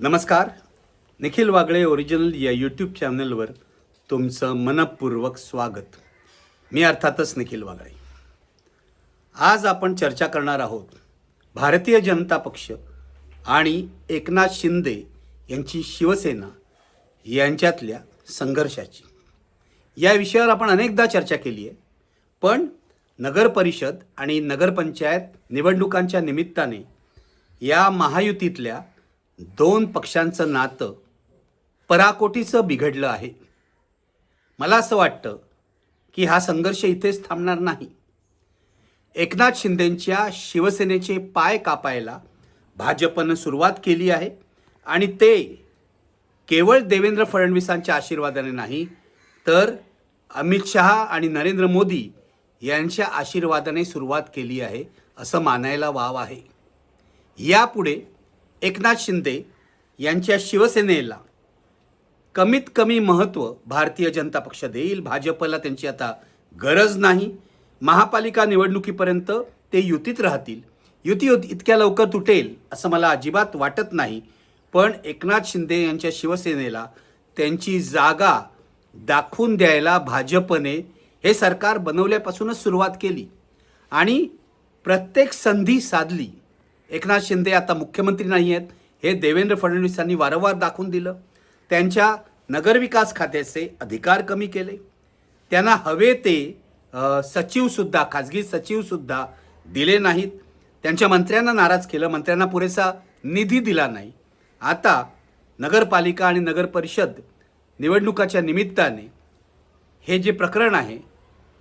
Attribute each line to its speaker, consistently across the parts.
Speaker 1: नमस्कार. निखिल वागळे ओरिजिनल या यूट्यूब चॅनलवर तुमचं मनपूर्वक स्वागत. मी अर्थातच निखिल वागळे. आज आपण चर्चा करणार आहोत भारतीय जनता पक्ष आणि एकनाथ शिंदे यांची शिवसेना यांच्यातल्या संघर्षाची. या विषयावर आपण अनेकदा चर्चा केली आहे पण नगरपरिषद आणि नगरपंचायत निवडणुकांच्या निमित्ताने या महायुतीतल्या दोन पक्षांचं नातं पराकोटीचं बिघडलं आहे. मला असं वाटतं की हा संघर्ष इथेच थांबणार नाही. एकनाथ शिंदेंच्या शिवसेनेचे पाय कापायला भाजपनं सुरुवात केली आहे आणि ते केवळ देवेंद्र फडणवीसांच्या आशीर्वादाने नाही तर अमित शहा आणि नरेंद्र मोदी यांच्या आशीर्वादाने सुरुवात केली आहे असं मानायला वाव आहे. यापुढे एकनाथ शिंदे यांच्या शिवसेनेला कमीत कमी महत्त्व भारतीय जनता पक्ष देईल. भाजपला त्यांची आता गरज नाही. महापालिका निवडणुकीपर्यंत ते युतीत राहतील. युती इतक्या लवकर तुटेल असं मला अजिबात वाटत नाही. पण एकनाथ शिंदे यांच्या शिवसेनेला त्यांची जागा दाखवून द्यायला भाजपने हे सरकार बनवल्यापासूनच सुरुवात केली. आणि प्रत्येक संधी साधली. एकनाथ शिंदे आता मुख्यमंत्री नाही आहेत. हे देवेंद्र फडणवीसांनी वारंवार दाखवून दिलं. त्यांच्या नगरविकास खात्याचे अधिकार कमी केले. त्यांना हवे ते सचिवसुद्धा खाजगी सचिवसुद्धा दिले नाहीत. त्यांच्या मंत्र्यांना नाराज केलं. मंत्र्यांना पुरेसा निधी दिला नाही. आता नगरपालिका आणि नगरपरिषद निवडणुकाच्या निमित्ताने हे जे प्रकरण आहे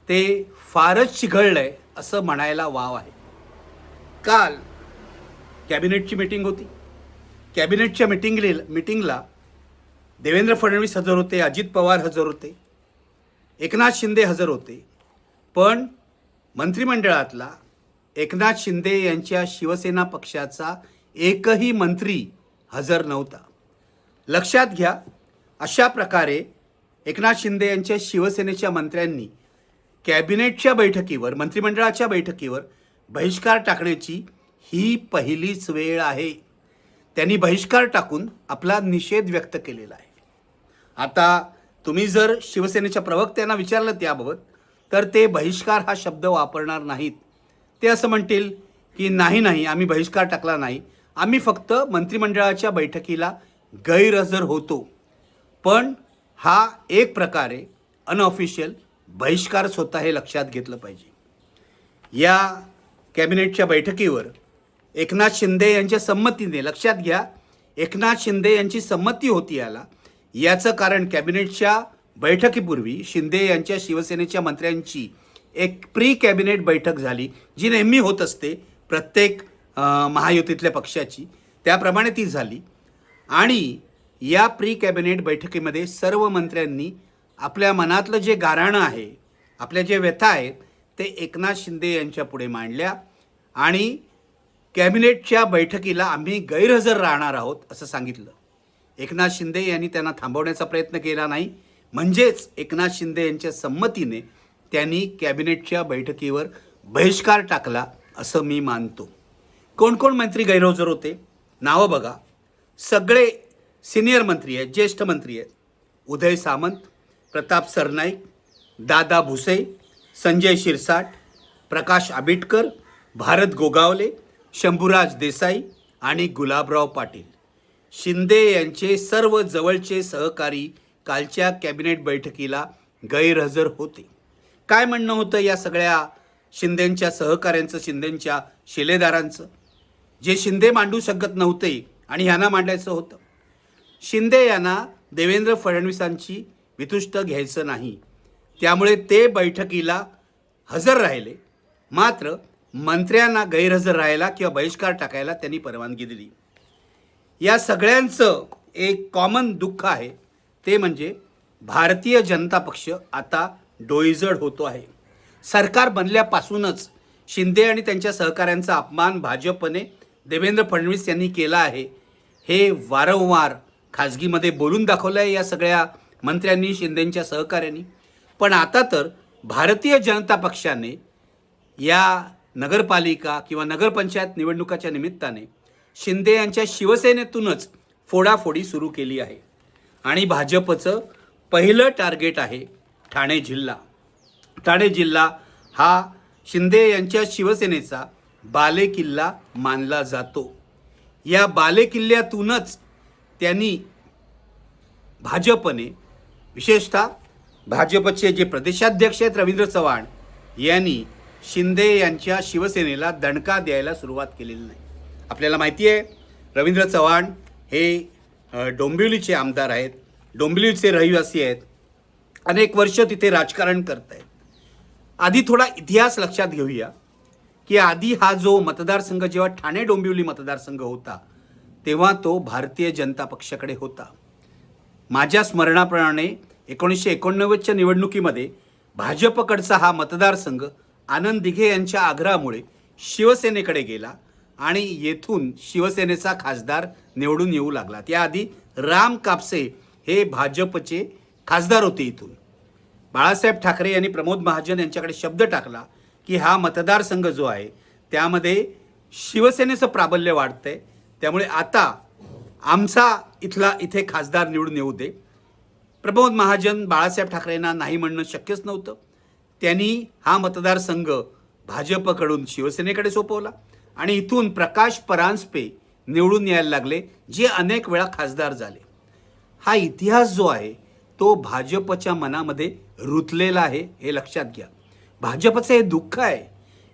Speaker 1: ते फारच चिघळलं आहे असं म्हणायला वाव आहे. काल कॅबिनेटची मीटिंग होती. कॅबिनेटच्या मिटिंगले मिटिंगला देवेंद्र फडणवीस हजर होते अजित पवार हजर होते एकनाथ शिंदे हजर होते. पण मंत्रिमंडळातला एकनाथ शिंदे यांच्या शिवसेना पक्षाचा एकही मंत्री हजर नव्हता. लक्षात घ्या अशा प्रकारे एकनाथ शिंदे यांच्या शिवसेनेच्या मंत्र्यांनी कॅबिनेटच्या बैठकीवर मंत्रिमंडळाच्या बैठकीवर बहिष्कार टाकण्याची ही पहिलीच वेळ आहे. त्यांनी बहिष्कार टाकून आपला निषेध व्यक्त केलेला आहे. आता तुम्ही जर शिवसेनेच्या प्रवक्त्यांना विचारलं त्याबाबत तर ते बहिष्कार हा शब्द वापरणार नाहीत. ते असं म्हणतील की नाही नाही आम्ही बहिष्कार टाकला नाही. आम्ही फक्त मंत्रिमंडळाच्या बैठकीला गैरहजर होतो. पण हा एक प्रकारे अनऑफिशियल बहिष्कारच होता हे लक्षात घेतलं पाहिजे. या कॅबिनेटच्या बैठकीवर एकनाथ शिंदे यांच्या संमतीने लक्षात घ्या एकनाथ शिंदे यांची संमती होती याला. याचं कारण कॅबिनेटच्या बैठकीपूर्वी शिंदे यांच्या शिवसेनेच्या मंत्र्यांची एक प्री कॅबिनेट बैठक झाली जी नेहमी होत असते प्रत्येक महायुतीतल्या पक्षाची. त्याप्रमाणे ती झाली. आणि या प्री कॅबिनेट बैठकीमध्ये सर्व मंत्र्यांनी आपल्या मनातलं जे गाराणं आहे आपल्या जे व्यथा आहेत ते एकनाथ शिंदे यांच्या पुढे मांडल्या. आणि कॅबिनेटच्या बैठकीला आम्ही गैरहजर राहणार आहोत असं सांगितलं. एकनाथ शिंदे यांनी त्यांना थांबवण्याचा प्रयत्न केला नाही. म्हणजेच एकनाथ शिंदे यांच्या संमतीने त्यांनी कॅबिनेटच्या बैठकीवर बहिष्कार टाकला असं मी मानतो. कोण कोण मंत्री गैरहजर होते? नावं बघा. सगळे सिनियर मंत्री आहेत ज्येष्ठ मंत्री आहेत. उदय सामंत प्रताप सरनाईक दादा भुसे संजय शिरसाट प्रकाश आबिटकर भारत गोगावले शंभूराज देसाई आणि गुलाबराव पाटील. शिंदे यांचे सर्व जवळचे सहकारी कालच्या कॅबिनेट बैठकीला गैरहजर होते. काय म्हणणं होतं या सगळ्या शिंदेंच्या सहकाऱ्यांचं शिंदेंच्या शिलेदारांचं? जे शिंदे मांडू शकत नव्हते आणि ह्यांना मांडायचं होतं. शिंदे यांना देवेंद्र फडणवीसांची वितुष्ट घ्यायचं नाही. त्यामुळे ते बैठकीला हजर राहिले. मात्र मंत्र्यांना गैरहजर राहायला किंवा बहिष्कार टाकायला त्यांनी परवानगी दिली. या सगळ्यांचं एक कॉमन दुःख आहे. ते म्हणजे भारतीय जनता पक्ष आता डोईजड होतो आहे. सरकार बनल्यापासूनच शिंदे आणि त्यांच्या सहकाऱ्यांचा अपमान भाजपने देवेंद्र फडणवीस यांनी केला आहे. हे वारंवार खाजगीमध्ये बोलून दाखवलं आहे या सगळ्या मंत्र्यांनी शिंदेंच्या सहकाऱ्यांनी. पण आता तर भारतीय जनता पक्षाने या नगरपालिका किंवा नगरपंचायत निवडणुकाच्या निमित्ताने शिंदे यांच्या शिवसेनेतूनच फोडाफोडी सुरू केली आहे. आणि भाजपचं पहिलं टार्गेट आहे ठाणे जिल्हा. ठाणे जिल्हा हा शिंदे यांच्या शिवसेनेचा बालेकिल्ला मानला जातो. या बालेकिल्ल्यातूनच त्यांनी भाजपने विशेषतः भाजपचे जे प्रदेशाध्यक्ष आहेत रवींद्र चव्हाण यांनी शिंदे यांच्या शिवसेनेला दणका द्यायला सुरुवात केलेली नाही. आपल्याला माहिती आहे रवींद्र चव्हाण हे डोंबिवलीचे आमदार आहेत. डोंबिवलीचे रहिवासी आहेत. अनेक वर्ष तिथे राजकारण करत आहेत आधी थोडा इतिहास लक्षात घेऊया की आधी हा जो मतदारसंघ जेव्हा ठाणे डोंबिवली मतदारसंघ होता तेव्हा तो भारतीय जनता पक्षाकडे होता. माझ्या स्मरणाप्रमाणे एकोणीसशे एकोणनव्वदच्या निवडणुकीमध्ये भाजपकडचा हा मतदारसंघ आनंद दिघे यांच्या आग्रहामुळे शिवसेनेकडे गेला आणि येथून शिवसेनेचा खासदार निवडून येऊ लागला. त्याआधी राम कापसे हे भाजपचे खासदार होते इथून. बाळासाहेब ठाकरे यांनी प्रमोद महाजन यांच्याकडे शब्द टाकला की हा मतदारसंघ जो आहे त्यामध्ये शिवसेनेचं प्राबल्य वाढतंय. त्यामुळे आता आमचा इथला इथे खासदार निवडून येऊ दे. प्रमोद महाजन बाळासाहेब ठाकरेंना नाही म्हणणं शक्यच नव्हतं. त्यांनी हा मतदारसंघ भाजपकडून शिवसेनेकडे सोपवला आणि इथून प्रकाश परांजपे निवडून यायला लागले जे अनेक वेळा खासदार झाले. हा इतिहास जो आहे तो भाजपच्या मनामध्ये रुतलेला आहे हे लक्षात घ्या. भाजपचं हे दुःख आहे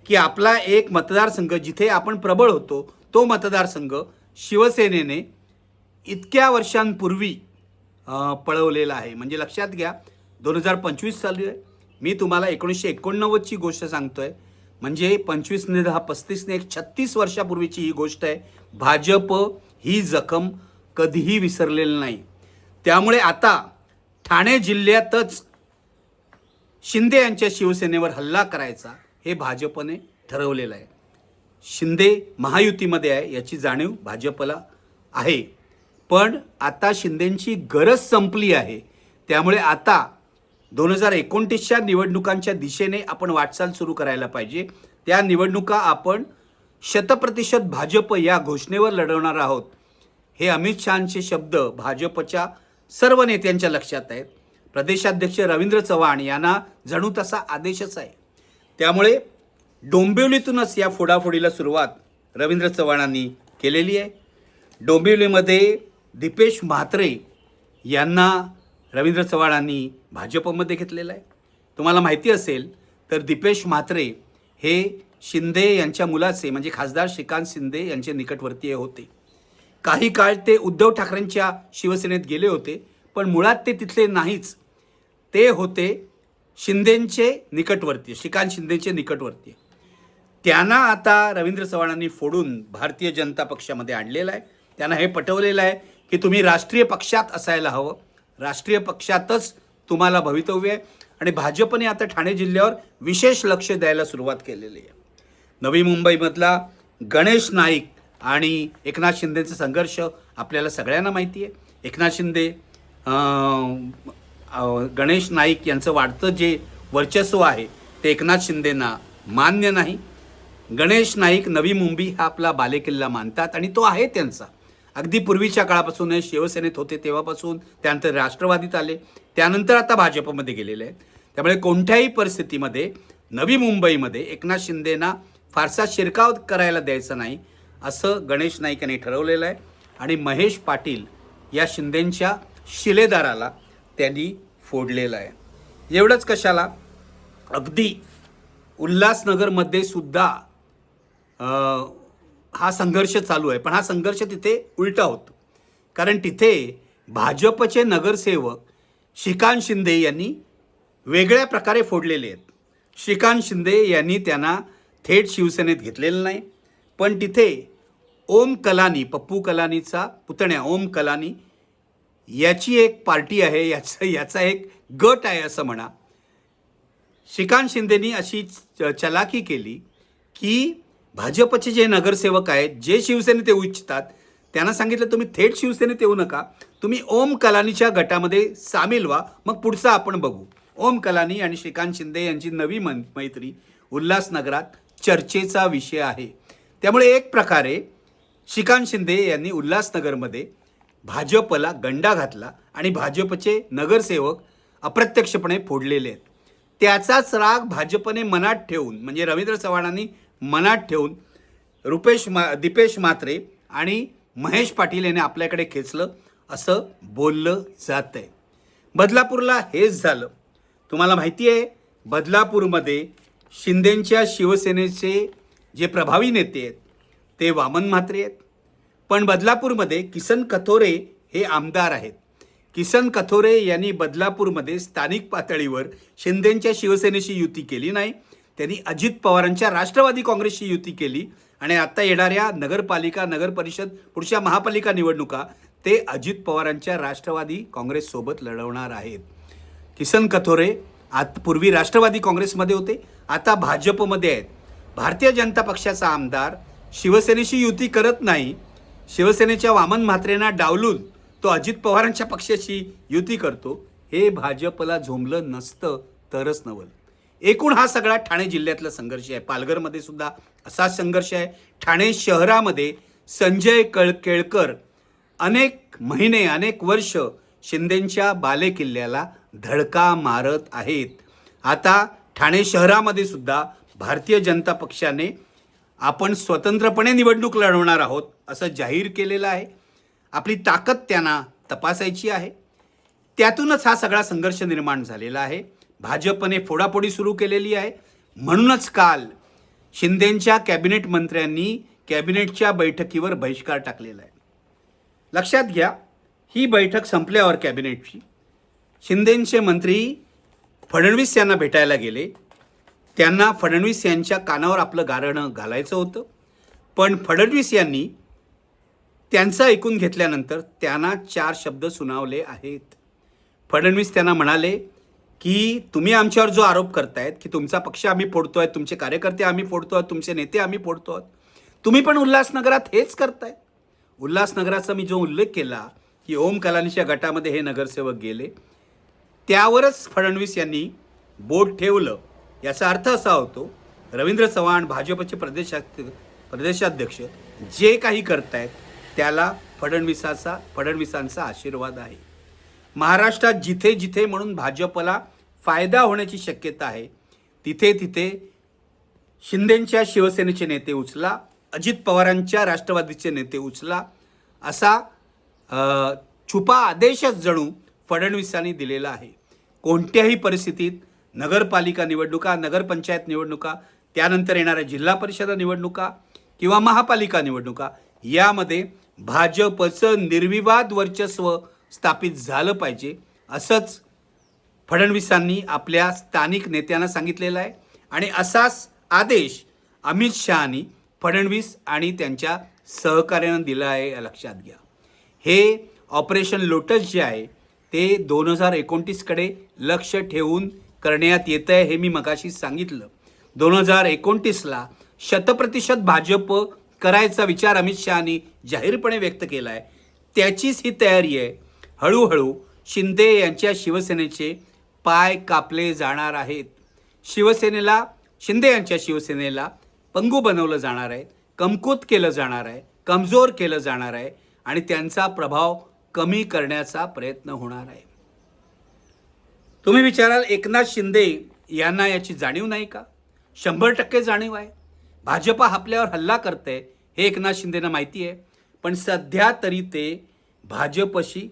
Speaker 1: की आपला एक मतदारसंघ जिथे आपण प्रबळ होतो तो मतदारसंघ शिवसेनेने इतक्या वर्षांपूर्वी पळवलेला आहे. म्हणजे लक्षात घ्या दोन हजार पंचवीस चालू आहे. मी तुम्हाला एकोणीसशे एकोणनव्वदची गोष्ट सांगतोय. म्हणजे पंचवीसने दहा पस्तीसने एक छत्तीस वर्षापूर्वीची ही गोष्ट आहे. भाजप ही जखम कधीही विसरलेली नाही. त्यामुळे आता ठाणे जिल्ह्यातच शिंदे यांच्या शिवसेनेवर हल्ला करायचा हे भाजपने ठरवलेलं आहे. शिंदे महायुतीमध्ये आहे याची जाणीव भाजपला आहे. पण आता शिंदेंची गरज संपली आहे. त्यामुळे आता दोन हजार एकोणतीसच्या निवडणुकांच्या दिशेने आपण वाटचाल सुरू करायला पाहिजे. त्या निवडणुका आपण शतप्रतिशत भाजप या घोषणेवर लढवणार आहोत. हे अमित शहाचे शब्द भाजपच्या सर्व नेत्यांच्या लक्षात आहेत. प्रदेशाध्यक्ष रवींद्र चव्हाण यांना जणू तसा आदेशच आहे. त्यामुळे डोंबिवलीतूनच या फोडाफोडीला सुरुवात रवींद्र चव्हाणांनी केलेली आहे. डोंबिवलीमध्ये दीपेश म्हात्रे यांना रवींद्र चव्हाणांनी भाजपमध्ये घेतलेलं आहे. तुम्हाला माहिती असेल तर दीपेश म्हात्रे हे शिंदे यांच्या मुलाचे म्हणजे खासदार श्रीकांत शिंदे यांचे निकटवर्तीय होते. काही काळ ते उद्धव ठाकरेंच्या शिवसेनेत गेले होते पण मुळात ते तिथले नाहीच. ते होते शिंदेंचे निकटवर्तीय श्रीकांत शिंदेचे निकटवर्तीय. त्यांना आता रवींद्र चव्हाणांनी फोडून भारतीय जनता पक्षामध्ये आणलेलं आहे. त्यांना हे पटवलेलं आहे की तुम्ही राष्ट्रीय पक्षात असायला हवं. राष्ट्रीय पक्षातच तुम्हाला भवितव्य आहे. आणि भाजपने आता ठाणे जिल्ह्यावर विशेष लक्ष द्यायला सुरुवात केलेली आहे. नवी मुंबईमधला गणेश नाईक आणि एकनाथ शिंदेचा संघर्ष आपल्याला सगळ्यांना माहिती आहे. एकनाथ शिंदे गणेश नाईक यांचं वाढतं जे वर्चस्व आहे ते एकनाथ शिंदेना मान्य नाही. गणेश नाईक नवी मुंबई हा आपला बालेकिल्ला मानतात आणि तो आहे त्यांचा. अगदी पूर्वीच्या काळापासून शिवसेनेत होते तेव्हापासून त्यानंतर राष्ट्रवादीत आले. त्यानंतर आता भाजपमध्ये गेलेले आहेत. त्यामुळे कोणत्याही परिस्थितीमध्ये नवी मुंबईमध्ये एकनाथ शिंदेना फारसा शिरकाव करायला द्यायचा नाही असं गणेश नाईक यांनी ठरवलेलं आहे. आणि महेश पाटील या शिंदेंच्या शिलेदाराला त्यांनी फोडलेलं आहे. एवढंच कशाला? अगदी उल्हासनगरमध्ये सुद्धा हा संघर्ष चालू आहे पण हा संघर्ष तिथे उलटा होतो. कारण तिथे भाजपचे नगरसेवक श्रीकांत शिंदे यांनी वेगळ्या प्रकारे फोडलेले आहेत. श्रीकांत शिंदे यांनी त्यांना थेट शिवसेनेत घेतलेलं नाही पण तिथे ओम कलानी पप्पू कलानीचा पुतण्या ओम कलानी याची एक पार्टी आहे याचा याचा एक गट आहे असं म्हणा. श्रीकांत शिंदेनी अशी च- चलाकी केली की भाजपचे जे नगरसेवक आहेत जे शिवसेनेत येऊ इच्छितात त्यांना सांगितलं तुम्ही थेट शिवसेनेत येऊ नका. तुम्ही ओम कलानीच्या गटामध्ये सामील व्हा. मग पुढचं आपण बघू. ओम कलानी आणि श्रीकांत शिंदे यांची नवी मन मैत्री उल्हासनगरात चर्चेचा विषय आहे. त्यामुळे एक प्रकारे श्रीकांत शिंदे यांनी उल्हासनगरमध्ये भाजपला गंडा घातला आणि भाजपचे नगरसेवक अप्रत्यक्षपणे फोडलेले आहेत. त्याचाच राग भाजपने मनात ठेवून म्हणजे रवींद्र चव्हाणांनी मनात ठेवून रुपेश मा दीपेश म्हात्रे आणि महेश पाटील यांनी आपल्याकडे खेचलं असं बोललं जात आहे बदलापूरला हेच झालं. तुम्हाला माहिती आहे बदलापूरमध्ये शिंदेंच्या शिवसेनेचे जे प्रभावी नेते आहेत ते वामन म्हात्रे आहेत. पण बदलापूरमध्ये किसन कथोरे हे आमदार आहेत. किसन कथोरे यांनी बदलापूरमध्ये स्थानिक पातळीवर शिंदेंच्या शिवसेनेशी युती केली नाही. त्यांनी अजित पवारांच्या राष्ट्रवादी काँग्रेसशी युती केली. आणि आता येणाऱ्या नगरपालिका नगर परिषद पुढच्या महापालिका निवडणुका ते अजित पवारांच्या राष्ट्रवादी काँग्रेससोबत लढवणार आहेत. किसन कथोरे आत पूर्वी राष्ट्रवादी काँग्रेसमध्ये होते आता भाजपमध्ये आहेत. भारतीय जनता पक्षाचा आमदार शिवसेनेशी युती करत नाही. शिवसेनेच्या वामन म्हात्रेंना डावलून तो अजित पवारांच्या पक्षाशी युती करतो. हे भाजपला झोंबलं नसतं तरच नवल एकूण हा सगळा ठाणे जिल्ह्यातला संघर्ष आहे. पालघरमध्ये सुद्धा असाच संघर्ष आहे. ठाणे शहरामध्ये संजय कळ केळकर अनेक महिने अनेक वर्ष शिंदेंच्या बालेकिल्ल्याला धडका मारत आहेत. आता ठाणे शहरामध्ये सुद्धा भारतीय जनता पक्षाने आपण स्वतंत्रपणे निवडणूक लढवणार आहोत असं जाहीर केलेलं आहे. आपली ताकद त्यांना तपासायची आहे. त्यातूनच हा सगळा संघर्ष निर्माण झालेला आहे. भाजपने फोडाफोडी सुरू केलेली आहे. म्हणूनच काल शिंदेंच्या कॅबिनेट मंत्र्यांनी कॅबिनेटच्या बैठकीवर बहिष्कार टाकलेला आहे. लक्षात घ्या ही बैठक संपल्यावर कॅबिनेटची शिंदेंचे मंत्री फडणवीस यांना भेटायला गेले. त्यांना फडणवीस यांच्या कानावर आपलं गारणं घालायचं होतं. पण फडणवीस यांनी त्यांचं ऐकून घेतल्यानंतर त्यांना चार शब्द सुनावले आहेत. फडणवीस त्यांना म्हणाले की तुम्ही आमच्यावर जो आरोप करतायत की तुमचा पक्ष आम्ही फोडतोय तुमचे कार्यकर्ते आम्ही फोडतो आहोत तुमचे नेते आम्ही फोडतो आहोत तुम्ही पण उल्हासनगरात हेच करताय. उल्हासनगराचा मी जो उल्लेख केला की ओम कलानीच्या गटामध्ये हे नगरसेवक गेले त्यावरच फडणवीस यांनी बोट ठेवलं. याचा अर्थ असा होतो रवींद्र चव्हाण भाजपचे प्रदेशा प्रदेशाध्यक्ष जे काही करतायत त्याला फडणवीसाचा फडणवीसांचा आशीर्वाद आहे. महाराष्ट्रात जिथे जिथे म्हणून भाजपला फायदा होण्याची शक्यता आहे. तिथे तिथे शिंदेंच्या शिवसेनेचे नेते उचला अजित पवारांच्या राष्ट्रवादीचे नेते उचला असा छुपा आदेशच जणू फडणवीसांनी दिलेला आहे. कोणत्याही परिस्थितीत नगरपालिका निवडणुका नगरपंचायत निवडणुका त्यानंतर येणाऱ्या जिल्हा परिषद निवडणुका किंवा महापालिका निवडणुका यामध्ये भाजपचं निर्विवाद वर्चस्व स्थापित झालं पाहिजे असंच फडणवीसांनी आपल्या स्थानिक नेत्यांना सांगितलेला आहे. आणि असाच आदेश अमित शहानी फडणवीस आणि त्यांच्या सहकार्यानं दिला आहे या लक्षात घ्या. हे ऑपरेशन लोटस जे आहे ते दोन हजार एकोणतीसकडे लक्ष ठेवून करण्यात येतं आहे हे मी मगाशी सांगितलं. दोन हजार एकोणतीसला शतप्रतिशत भाजप करायचा विचार अमित शहानी जाहीरपणे व्यक्त केला आहे त्याचीच ही तयारी आहे. हळूहळू शिंदे यांच्या शिवसेनेचे पाय कापले जाणार आहेत. शिवसेनेला शिंदे यांच्या शिवसेनेला पंगू बनवलं जाणार आहे कमकुत केलं जाणार आहे कमजोर केलं जाणार आहे आणि त्यांचा प्रभाव कमी करण्याचा प्रयत्न होणार आहे. तुम्ही विचाराल एकनाथ शिंदे यांना याची जाणीव नाही का? शंभर टक्के जाणीव आहे. भाजप आपल्यावर हल्ला करते हे एकनाथ शिंदेना माहिती आहे. पण सध्या तरी ते भाजपशी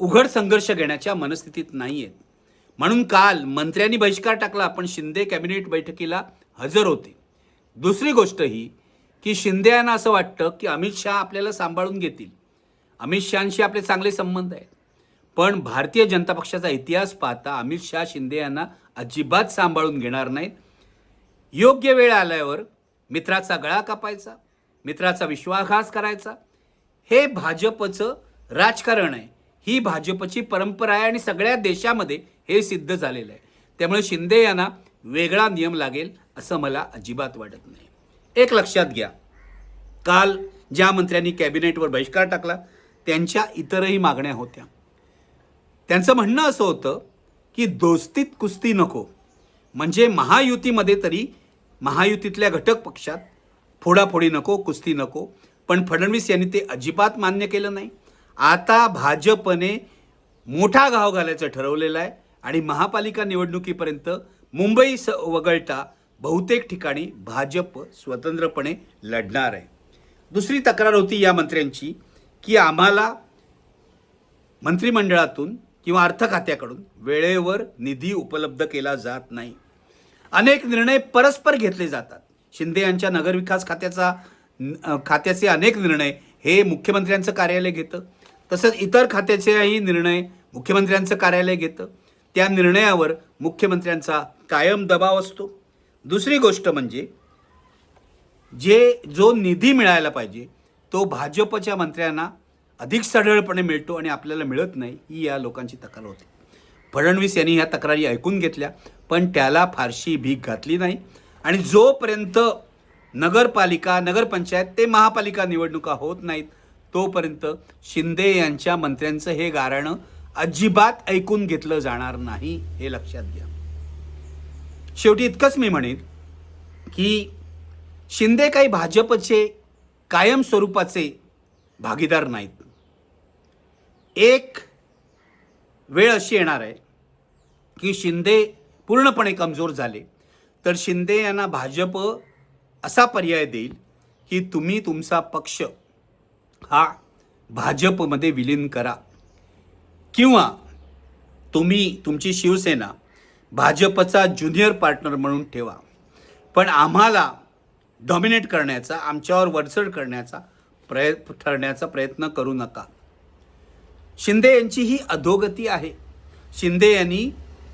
Speaker 1: उघड संघर्ष घेण्याच्या मनस्थितीत नाही आहेत म्हणून काल मंत्र्यांनी बहिष्कार टाकला पण शिंदे कॅबिनेट बैठकीला हजर होते. दुसरी गोष्ट ही की शिंदे यांना असं वाटतं की अमित शहा आपल्याला सांभाळून घेतील. अमित शहाशी आपले चांगले संबंध आहेत. पण भारतीय जनता पक्षाचा इतिहास पाहता अमित शहा शिंदे यांना अजिबात सांभाळून घेणार नाहीत. योग्य वेळ आल्यावर मित्राचा गळा कापायचा मित्राचा विश्वासघात करायचा. हे भाजपचं राजकारण आहे. ही भाजपची परंपरा आहे आणि सगळ्या देशामध्ये हे सिद्ध झालेलं आहे. त्यामुळे शिंदे यांना वेगळा नियम लागेल असं मला अजिबात वाटत नाही. एक लक्षात घ्या. काल ज्या मंत्र्यांनी कॅबिनेटवर बहिष्कार टाकला त्यांच्या इतरही मागण्या होत्या. त्यांचं म्हणणं असं होतं की दोस्तीत कुस्ती नको. म्हणजे महायुतीमध्ये तरी महायुतीतल्या घटक पक्षात फोडाफोडी नको कुस्ती नको. पण फडणवीस यांनी ते अजिबात मान्य केलं नाही. आता भाजपने मोठा घाव घालायचं ठरवलेलं आहे आणि महापालिका निवडणुकीपर्यंत मुंबई स वगळता बहुतेक ठिकाणी भाजप स्वतंत्रपणे लढणार आहे. दुसरी तक्रार होती या मंत्र्यांची की आम्हाला मंत्रिमंडळातून किंवा अर्थ खात्याकडून वेळेवर निधी उपलब्ध केला जात नाही. अनेक निर्णय परस्पर घेतले जातात. शिंदे यांच्या नगरविकास खात्याचा खात्याचे अनेक निर्णय हे मुख्यमंत्र्यांचं कार्यालय घेतं. तसंच इतर खात्याचेही निर्णय मुख्यमंत्र्यांचं कार्यालय घेतं. त्या निर्णयावर मुख्यमंत्र्यांचा कायम दबाव असतो. दुसरी गोष्ट म्हणजे जे जो निधी मिळायला पाहिजे तो भाजपच्या मंत्र्यांना अधिक सढळपणे मिळतो आणि आपल्याला मिळत नाही ही या लोकांची तक्रार होती. फडणवीस यांनी ह्या तक्रारी ऐकून घेतल्या पण त्याला फारशी भीक घातली नाही. आणि जोपर्यंत नगरपालिका नगरपंचायत ते महापालिका निवडणुका होत नाहीत तोपर्यंत शिंदे यांच्या मंत्र्यांचं हे गाराणं अजिबात ऐकून घेतलं जाणार नाही हे लक्षात घ्या. शेवटी इतकंच मी म्हणेन की शिंदे काही भाजपचे कायम स्वरूपाचे भागीदार नाहीत. एक वेळ अशी येणार आहे की शिंदे पूर्णपणे कमजोर झाले. तर शिंदे यांना भाजप असा पर्याय देईल की तुम्ही तुमचा पक्ष हा भाजपमध्ये विलीन करा. किंवा तुम्ही तुमची शिवसेना भाजपचा ज्युनियर पार्टनर म्हणून ठेवा. पण आम्हाला डॉमिनेट करण्याचा आमच्यावर वरचढ करण्याचा प्रय ठरण्याचा प्रयत्न करू नका. शिंदे यांची ही अधोगती आहे. शिंदे यांनी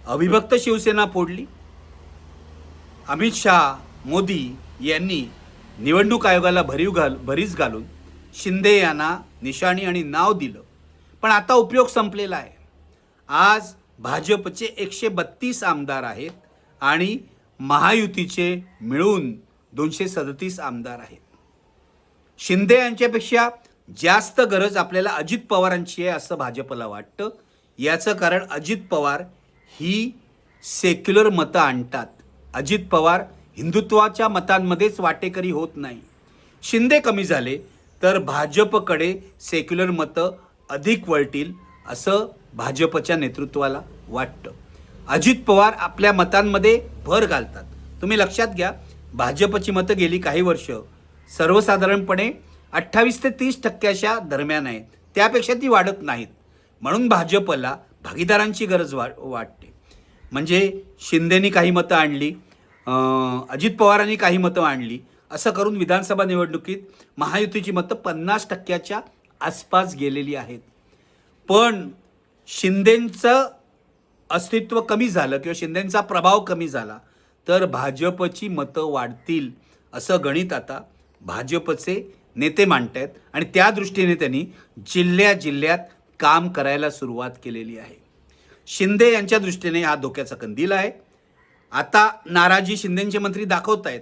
Speaker 1: अविभक्त शिवसेना फोडली. अमित शहा मोदी यांनी निवडणूक आयोगाला भरीव घाल भरीस घालून शिंदे यांना निशाणी आणि नाव दिलं. पण आता उपयोग संपलेला आहे. आज भाजपचे एकशे बत्तीस आमदार आहेत आणि महायुतीचे मिळून दोनशे सदतीस आमदार आहेत. शिंदे यांच्यापेक्षा जास्त गरज आपल्याला अजित पवारांची आहे असं भाजपला वाटतं. याचं कारण अजित पवार ही सेक्युलर मतं आणतात. अजित पवार हिंदुत्वाच्या मतांमध्येच वाटेकरी होत नाही. शिंदे कमी झाले तर भाजपकडे सेक्युलर मतं अधिक वळतील असं भाजपच्या नेतृत्वाला वाटतं. अजित पवार आपल्या मतांमध्ये भर घालतात. तुम्ही लक्षात घ्या भाजपची मतं गेली काही वर्ष सर्वसाधारणपणे अठ्ठावीस ते तीस टक्क्याच्या दरम्यान आहेत. त्यापेक्षा ती वाढत नाहीत. म्हणून भाजपला भागीदारांची गरज वा वाटते. म्हणजे शिंदेनी काही मतं आणली अजित पवारांनी काही मतं आणली असं करून विधानसभा निवडणुकीत महायुतीची मतं पन्नास टक्क्याच्या आसपास गेलेली आहेत. पण शिंदेंचं अस्तित्व कमी झालं किंवा शिंदेंचा प्रभाव कमी झाला तर भाजपची मतं वाढतील असं गणित आता भाजपचे नेते मांडत आहेत आणि त्या दृष्टीने त्यांनी जिल्ह्या जिल्ह्यात काम करायला सुरुवात केलेली आहे. शिंदे यांच्या दृष्टीने हा धोक्याचा कंदील आहे. आता नाराजी शिंदेंचे मंत्री दाखवत आहेत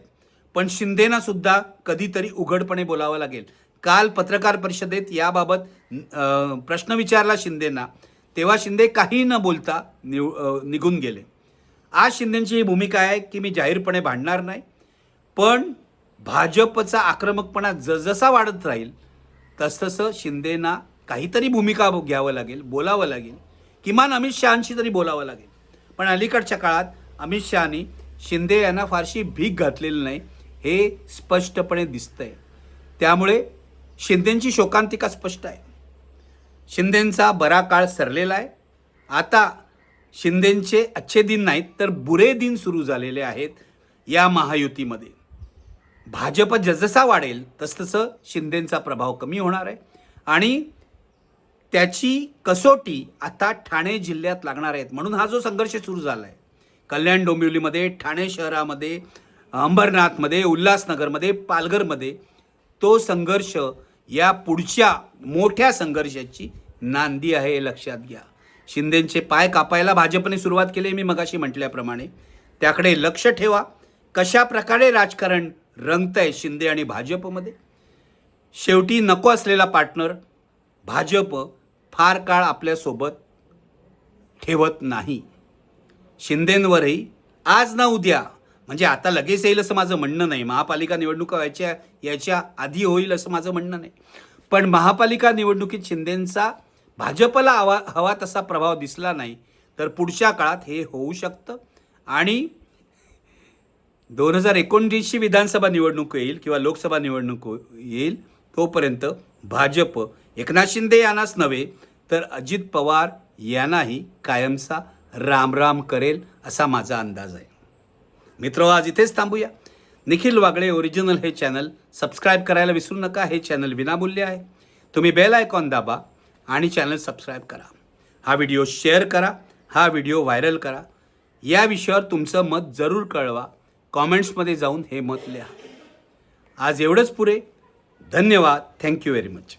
Speaker 1: पण शिंदेना सुद्धा कधीतरी उघडपणे बोलावं लागेल. काल पत्रकार परिषदेत याबाबत प्रश्न विचारला शिंदेना. तेव्हा शिंदे काही न बोलता निव निघून गेले. आज शिंदेची ही भूमिका आहे की मी जाहीरपणे भांडणार नाही पण भाजपचा आक्रमकपणा जसजसा वाढत राहील तसतसं शिंदेना काहीतरी भूमिका घ्यावं लागेल बोलावं लागेल. किमान अमित शहांशी तरी बोलावं लागेल. पण अलीकडच्या काळात अमित शहानी शिंदे यांना फारशी भीक घातलेली नाही. हे स्पष्टपणे दिसतंय. त्यामुळे शिंदेंची शोकांतिका स्पष्ट आहे. शिंदेंचा बरा काळ सरलेला आहे. आता शिंदेंचे अच्छे दिन नाहीत तर बुरे दिन सुरू झालेले आहेत या महायुतीमध्ये. भाजप जसजसा वाढेल तसतसं शिंदेंचा प्रभाव कमी होणार आहे. आणि त्याची कसोटी आता ठाणे जिल्ह्यात लागणार आहेत म्हणून हा जो संघर्ष सुरू झाला आहे कल्याण डोंबिवलीमध्ये ठाणे शहरामध्ये अंबरनाथमध्ये उल्हासनगरमध्ये पालघरमध्ये तो संघर्ष या पुढच्या मोठ्या संघर्षाची नांदी आहे हे लक्षात घ्या. शिंदेंचे पाय कापायला भाजपने सुरुवात केली मी मगाशी म्हटल्याप्रमाणे. त्याकडे लक्ष ठेवा कशा प्रकारे राजकारण आहे शिंदे आणि भाजपमध्ये. शेवटी नको असलेला पार्टनर भाजप फार काळ आपल्यासोबत ठेवत नाही. शिंदेंवरही आज ना उद्या म्हणजे आता लगेच येईल असं माझं म्हणणं नाही. महापालिका निवडणुका व्हायच्या याच्या आधी होईल असं माझं म्हणणं नाही. पण महापालिका निवडणुकीत शिंदेंचा भाजपला हवा हवा तसा प्रभाव दिसला नाही तर पुढच्या काळात हे होऊ शकतं. आणि दोन हजार एकोणतीसची विधानसभा निवडणूक येईल किंवा लोकसभा निवडणूक येईल तोपर्यंत भाजप एकनाथ शिंदे यांनाच नव्हे तर अजित पवार यांनाही कायमचा रामराम करेल असा माझा अंदाज आहे. मित्र आज इथेच थांबूया. निखिल वागळे ओरिजिनल हे चॅनल सबस्क्राईब करायला विसरू नका. हे चॅनल विनामूल्य आहे. तुम्ही बेल आयकॉन दाबा आणि चॅनल सबस्क्राईब करा. हा व्हिडिओ शेअर करा. हा व्हिडिओ व्हायरल करा. या विषयावर तुमचं मत जरूर कळवा. कॉमेंट्समध्ये जाऊन हे मत लिहा. आज एवढंच पुरे धन्यवाद. Thank you very much